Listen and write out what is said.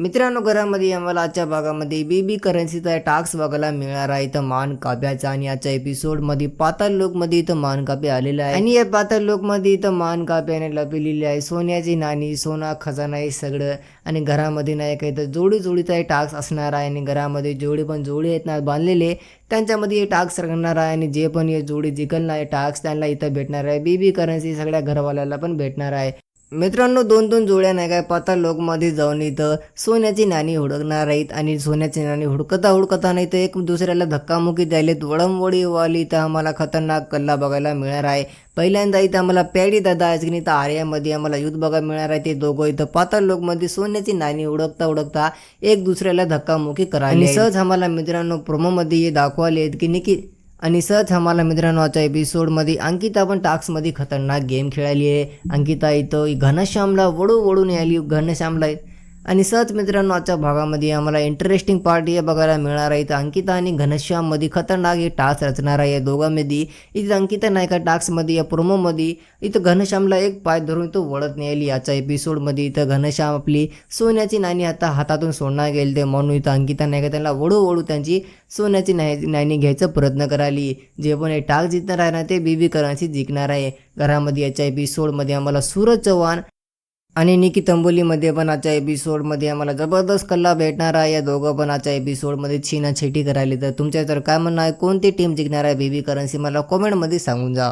मित्रांनो घरामध्ये आम्हाला आजच्या भागामध्ये बेबी करन्सीचा टास्क बघायला मिळणार आहे. इथं मान काव्याचा आणि आजच्या एपिसोडमध्ये पाताल लोकमध्ये इथं मान काव्य आलेलं आहे आणि या पाताल लोकमध्ये इथं मान काव्याने लपलेली आहे. सोन्याची नाणी सोना खजाना हे सगळं. आणि घरामध्ये नाही काही तर जोडी जोडीचा हे टास्क असणार आहे. आणि घरामध्ये जेवढे पण जोडी आहेत ना बांधलेले त्यांच्यामध्ये हे टास्क रंगणार आहे. आणि जे पण हे जोडी जिकलणार आहे टास्क त्यांना इथं भेटणार आहे. बेबी करन्सी सगळ्या घरवाल्याला पण भेटणार आहे. मित्रांनो दोन दोन जोड्या नाही काय? पाता लोकमध्ये जाऊन इथं सोन्याची नाणी हुडकणार आहेत आणि सोन्याची नाणी हुडकता हुडकता नाही तर एक दुसऱ्याला धक्कामुक्की द्यायलेत वडमवडी वाली इथं आम्हाला खतरनाक कल्ला बघायला मिळणार आहे. पहिल्यांदा इथं आम्हाला पॅडी दादा की नाही? तर आर्यामध्ये आम्हाला युद्ध बघायला मिळणार आहे. ते दोघं इथं पाताळ लोकमध्ये सोन्याची नाणी उडकता उडकता एक दुसऱ्याला धक्कामुक्की करायला आणि सहज आम्हाला मित्रांनो प्रोमोमध्ये हे दाखवाले आहेत की निकी आणि सहज आम्हाला मित्रांनो आजच्या एपिसोडमध्ये अंकिता पण टास्कमध्ये खतरनाक गेम खेळाली आहे. अंकिता इथं घनश्यामला वडू वडून यायली घनश्यामला आणि सहज मित्रांनो आजच्या भागामध्ये आम्हाला इंटरेस्टिंग पार्टी हे बघायला मिळणार आहे. इथं अंकिता आणि घनश्याममध्ये खतरनाक हे टास्क रचणार आहे. या दोघांमध्ये इथं अंकिता नाही का टास्कमध्ये या प्रोमोमध्ये इथं घनश्यामला एक पाय धरून इथं वळत न्यायली याच्या एपिसोडमध्ये इथं घनश्याम आपली सोन्याची नाणी आता हातातून सोडणार गेली ते म्हणून इथं अंकिता नाही का त्यांना वळू वळू त्यांची सोन्याची नाही नाणी घ्यायचा प्रयत्न कराली. जे पण हे टास्क जिंकणार आहे ना ते बीबी करांशी जिंकणार आहे. घरामध्ये याच्या एपिसोडमध्ये आम्हाला सूरज चव्हाण आणि निकी तंबोलीमध्ये पण आजच्या एपिसोडमध्ये आम्हाला जबरदस्त कल्ला भेटणार आहे. या दोघं पण आजच्या एपिसोडमध्ये छीना छेटी करायली तर तुमच्या तर काय म्हणणं आहे? कोणती टीम जिंकणार आहे? बेबी करन्सी मला कॉमेंटमध्ये सांगून जा.